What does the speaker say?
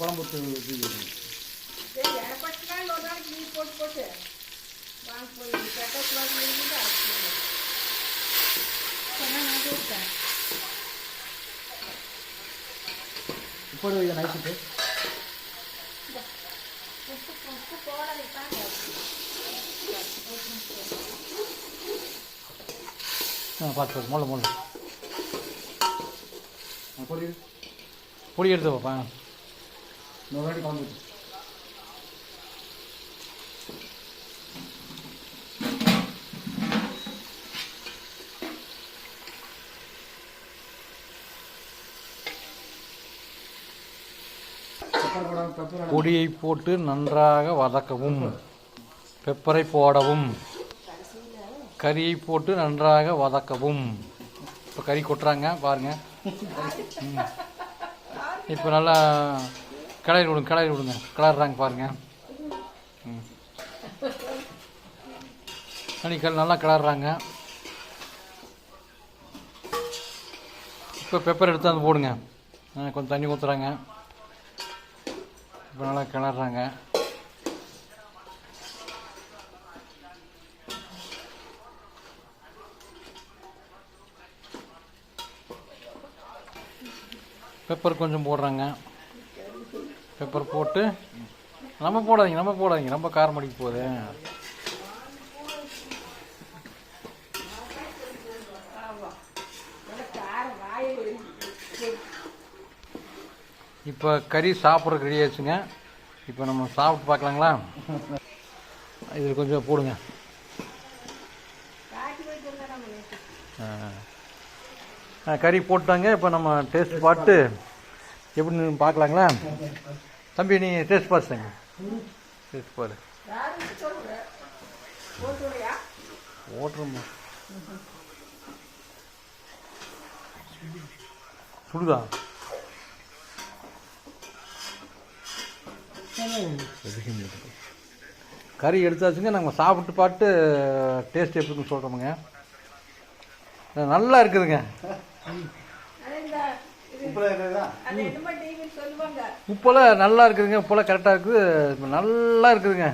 குழம்பு இப்போ நைட்டுக்கு. பார்த்து பார்த்து மொழ மொழ பொடி. பொடி எடுத்து வைப்பா இன்னொரு வாட்டி பொடியை போட்டு நன்றாக வதக்கவும். பெப்பரை போடவும். கறியை போட்டு நன்றாக வதக்கவும். இப்போ கறி கொட்டுறாங்க பாருங்கள் இப்போ நல்லா கலர் விடுங்க கலர் விடுங்க. கிளறாங்க பாருங்க. ம். கறிகள் நல்லா கிளறாங்க இப்போ பெப்பர் எடுத்து வந்து போடுங்க. கொஞ்சம் தண்ணி ஊற்றுறாங்க இப்போ நல்லா கிளறாங்க பெப்பர் கொஞ்சம் போடுறாங்க. பெப்பர் போட்டு நம்ம போடாதீங்க நம்ம போடாதீங்க ரொம்ப காரம் அடிக்க போகுது. இப்போ கறி சாப்பிட்றதுக்கு ரெடி ஆச்சுங்க இப்போ நம்ம சாப்பிட்டு பார்க்கலாங்களா? இதில் கொஞ்சம் போடுங்க. கறி போட்டாங்க இப்போ நம்ம டேஸ்ட் பார்த்து எப்படின்னு பார்க்கலாங்களா? தம்பி நீ டேஸ்ட் பார்த்துங்க டேஸ்ட் பாரு ஓட்டுறோம் ஓட்டுறோம்மா. சுடுதா? கறி எடுத்தாச்சுங்க நாங்கள் சாப்பிட்டு பார்த்து டேஸ்ட் எப்படின்னு சொல்கிறோமுங்க நல்லா இருக்குதுங்க. உப்பெல்லாம் நல்லா இருக்குதுங்க உப்பெல்லாம் கரெக்டாக இருக்குது. நல்லா இருக்குதுங்க.